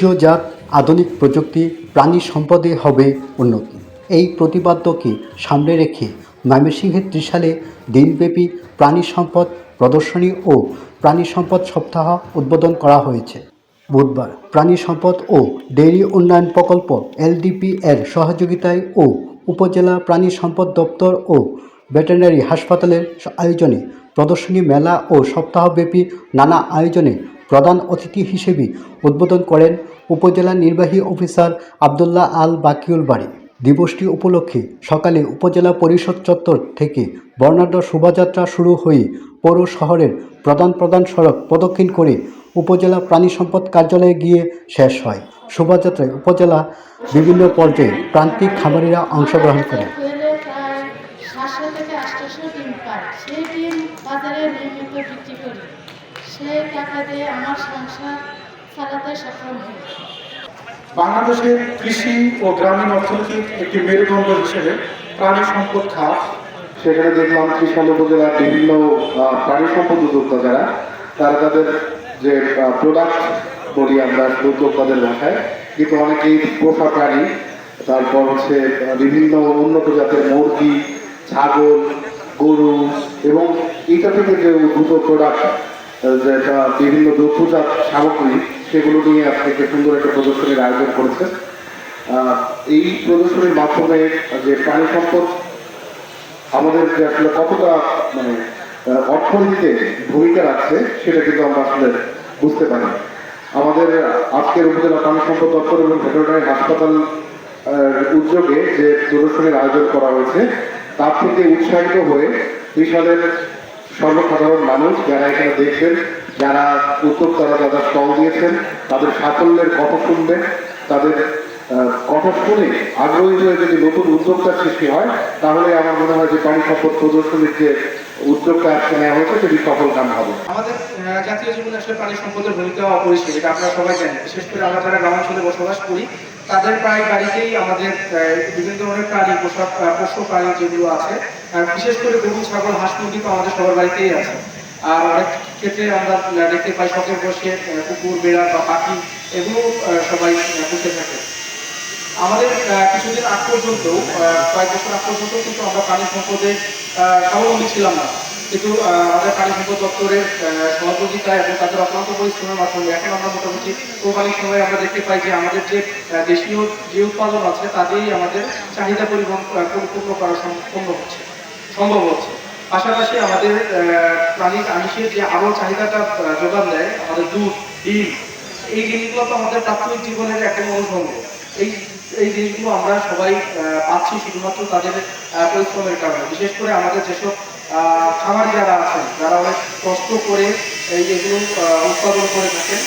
দেশীয় জাত, আধুনিক প্রযুক্তি, প্রাণী সম্পদে হবে উন্নতি। এই প্রতিপাদ্যকে সামনে রেখে ময়মনসিংহের ত্রিশালে দিনব্যাপী প্রাণী সম্পদ প্রদর্শনী ও প্রাণী সম্পদ সপ্তাহ উদ্বোধন করা হয়েছে। বুধবার প্রাণী সম্পদ ও ডেইরি উন্নয়ন প্রকল্প এলডিপি এর সহযোগিতায় ও উপজেলা প্রাণী সম্পদ দপ্তর ও ভেটেরিনারি হাসপাতালের আয়োজনে প্রদর্শনী মেলা ও সপ্তাহব্যাপী নানা আয়োজনে প্রধান অতিথি হিসেবে উদ্বোধন করেন উপজেলা নির্বাহী অফিসার আবদুল্লাহ আল বাকিউল বাড়ি। দিবসটি উপলক্ষে সকালে উপজেলা পরিষদ চত্বর থেকে বর্ণাঢ্য শোভাযাত্রা শুরু হয়ে পৌর শহরের প্রধান প্রধান সড়ক প্রদক্ষিণ করে উপজেলা প্রাণী সম্পদ কার্যালয়ে গিয়ে শেষ হয়। শোভাযাত্রায় উপজেলা বিভিন্ন পর্যায়ে প্রান্তিক খামারিরা অংশগ্রহণ করি। সেই টাকা দিয়ে আমার সংসার বাংলাদেশের কৃষি ও গ্রামীণ অর্থনীতির একটি মেরুদণ্ড হিসেবে প্রাণী সম্পদ খাত, সেখানে দেখলাম ত্রিশাল উপজেলার বিভিন্ন প্রাণী সম্পদ উদ্যোক্তা যারা তারা তাদের যে প্রোডাক্ট বলি আমরা উদ্যোক্তাদের ভাষায়, কিন্তু অনেকেই পোষা প্রাণী, তারপর হচ্ছে বিভিন্ন উন্নত জাতের মুরগি, ছাগল, গরু এবং এইটা থেকে যে উদ্ভূত প্রোডাক্ট যেটা বিভিন্ন দুগ্ধজাত সামগ্রী, সেগুলো নিয়ে আজকে সুন্দর একটা প্রদর্শনীর আয়োজন করেছে এই প্রদর্শনীর মাধ্যমে যে প্রাণী সম্পদ, আমাদের যে আসলে কতটা মানে অর্থনীতিতে ভূমিকা রাখছে, সেটা কিন্তু আমরা আসলে বুঝতে পারি আমাদের আজকের উপজেলা প্রাণী সম্পদ দপ্তর এবং ভেটেরিনারি হাসপাতাল উদ্যোগে যে প্রদর্শনীর আয়োজন করা হয়েছে, তার থেকে উৎসাহিত হয়ে বিশালের সর্বসাধারণ মানুষ যারা এখানে দেখবেন যারা উদ্যোক্তারা যারা স্টল দিয়েছেন, তাদের সাফল্যের কথা শুনবেন তাদের কথা শুনে আগ্রহী হয়ে যদি নতুন উদ্যোক্তার সৃষ্টি হয়, তাহলে আমার মনে হয় যে প্রাণী সম্পদ প্রদর্শনীর যে উদ্যোগটা আজকে নেওয়া হয়েছে সেটি সফল কাম হবে আমাদের জাতীয় জীবনে আসলে প্রাণী সম্পদের ভূমিকা অপরিসীম, এটা আপনারা সবাই জানেন। বিশেষ করে আমরা যারা গ্রামাঞ্চলে বসবাস করি, তাদের প্রায় বাড়িতেই আমাদের বিভিন্ন ধরনের প্রাণী পোষা পোষ্য প্রাণী যেগুলো আছে আর বিশেষ করে গরু, ছাগল, হাঁস মুরগি তো আমাদের সবার বাড়িতেই আছে। আর অনেক ক্ষেত্রে আমরা দেখতে পাই শখের বসে কুকুর, বেড়া বা পাখি, এগুলো সবাই পুষে থাকে। আমাদের কিছুদিন আগ পর্যন্ত কয়েক বছর আগ পর্যন্ত কিন্তু আমরা প্রাণী সম্পদে স্বাবলম্বী ছিলাম না। কিন্তু আমাদের প্রাণী সম্পদ দপ্তরের সহযোগিতা এবং তাদের অক্লান্ত পরিশ্রমের মাধ্যমে এখন আমরা মোটামুটি কোরবানির সময় আমরা দেখতে পাই যে আমাদের যে দেশীয় যে উৎপাদন আছে, তাতেই আমাদের চাহিদা পরিবহন পরিপূর্ণ করা সম্পূর্ণ হচ্ছে। সম্ভব হচ্ছে। পাশাপাশি আমাদের আহ, প্রাণীর আমিষের যে আরও চাহিদাটা যোগান দেয় আমাদের দুধ ডিম এই জিনিসগুলো তো আমাদের প্রাথমিক জীবনের একটা অনুষঙ্গ এই এই জিনিসগুলো আমরা সবাই পাচ্ছি শুধুমাত্র তাদের পরিশ্রমের কারণে। বিশেষ করে আমাদের যেসব খামারি যারা আছেন যারা অনেক কষ্ট করে এই এগুলো উৎপাদন করে থাকেন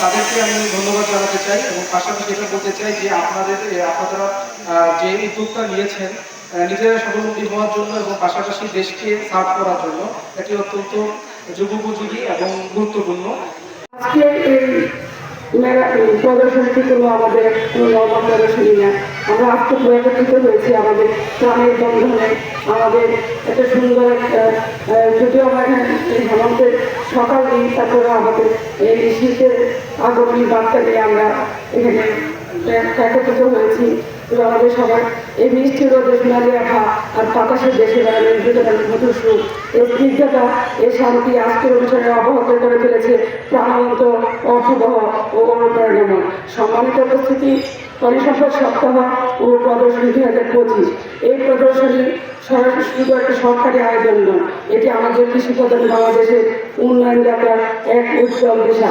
তাদেরকে আমি ধন্যবাদ জানাতে চাই এবং পাশাপাশি এটা বলতে চাই যে আপনাদের আপনারা যে উদ্যোগটা নিয়েছেন নিজেরা স্বাবলম্বী হওয়ার জন্য এবং পাশাপাশি দেশকে সার্ভ করার জন্য এটি অত্যন্ত যুগোপযোগী এবং গুরুত্বপূর্ণ। এই আমাদের না। আমরা হয়েছি আমাদের বন্ধনে। আমাদের একটা সুন্দর যদিও আমরা এখানে সকাল তারপরে আমাদের এই শীতের আমরা এখানে একত্রিত হয়েছি এবং আমাদের সবার এই মিষ্টি রোদে আর বাতাসের দেশে বেড়ালেন দুজনের মধুর এই শান্তি আজকের অনুষ্ঠানে অবহত করে ফেলেছে প্রাণবন্ত অর্থবহ ও অনুপ্রেরণাময়। সম্মানিত উপস্থিতি প্রাণী সম্পদ সপ্তাহ ও প্রদর্শনী দুই হাজার পঁচিশ। এই প্রদর্শনী সরাসরি শুধু একটা সরকারি আয়োজন নয়, এটি আমাদের কৃষি প্রধান বাংলাদেশের উন্নয়ন যাত্রার এক উজ্জ্বল দিশা।